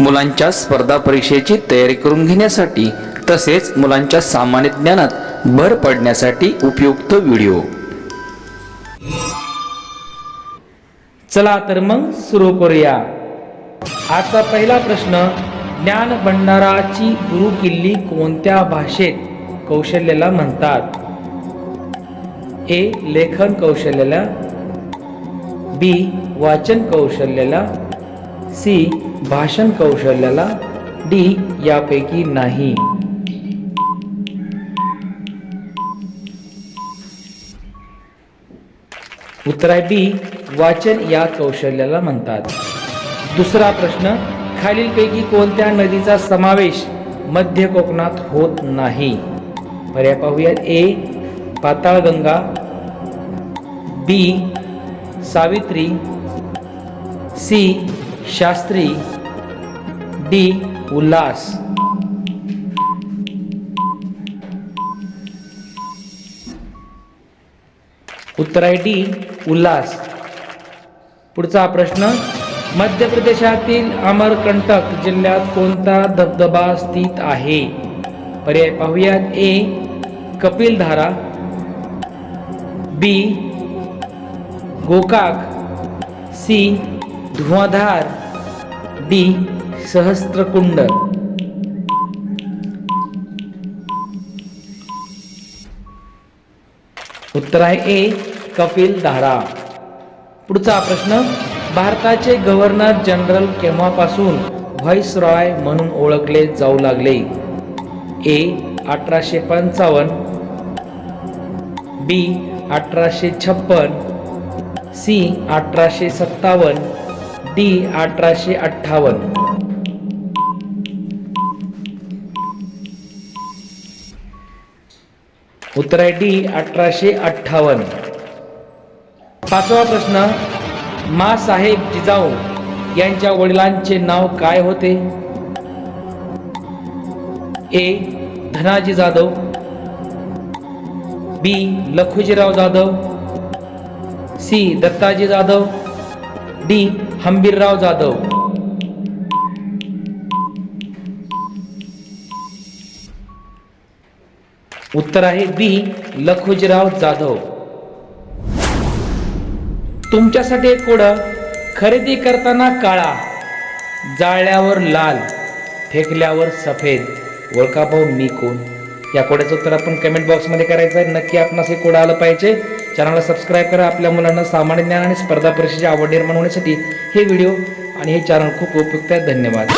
मुलांच्या स्पर्धा परीक्षेची तयारी करून घेण्यासाठी तसेच मुलांच्या सामान्य ज्ञानात भर पडण्यासाठी उपयुक्त व्हिडिओ. चला तर मग सुरू करूया. आजचा पहिला प्रश्न ज्ञान भंडाराची गुरु किल्ली कोणत्या भाषेत कौशल्याला म्हणतात? ए लेखन कौशल्याला बी वाचन कौशल्याला सी भाषण कौशल्याला डी यापैकी नाही. उत्तर आहे बी वाचन या कौशल्याला म्हणतात. दुसरा प्रश्न खालीलपैकी कोणत्या नदीचा समावेश मध्य कोकणात होत नाही? पर्याय पाहूयात. A Patalganga. B Savitri. C Shastri D Ulhas. उत्तर आहे डी उल्हास. पुढचा प्रश्न मध्य प्रदेशातील अमरकंटक जिल्ह्यात कोणता धबधबा स्थित आहे? पर्याय पाहूयात. A Kapildhara. B Gokak. C Dhuandhar D Sahastrakund. उत्तर आहे ए कपिल धारा. पुढचा प्रश्न भारताचे गव्हर्नर जनरल केव्हापासून व्हॉइस रॉय म्हणून ओळखले जाऊ लागले? ए अठराशे पंचावन्न बी अठराशे छप्पन सी अठराशे सत्तावन्न डी अठराशे अठ्ठावन्न. उत्तर आहे डी अठराशे अठ्ठावन्न. पाचवा प्रश्न मा साहेब जिजाऊ यांच्या वडिलांचे नाव काय होते? A Dhanaji Jadhav. B Lakhujirao Jadhav. C Dattaji Jadhav. D Hambirrao Jadhav. उत्तर आहे बी लखुजीराव जाधव. तुमच्यासाठी एक कोड खरेदी करताना काळा जाळल्यावर लाल फेकल्यावर सफेद. ओळखा भाऊ मी कोण? या कोड्याचं उत्तर आपण कमेंट बॉक्समध्ये करायचं आहे. नक्की आपणास हे कोड आलं पाहिजे. चॅनलला सबस्क्राईब करा आपल्या मुलांना सामान्य ज्ञान आणि स्पर्धा परीक्षेची आवड निर्माण होण्यासाठी हे व्हिडिओ आणि हे चॅनल खूप उपयुक्त आहे. धन्यवाद.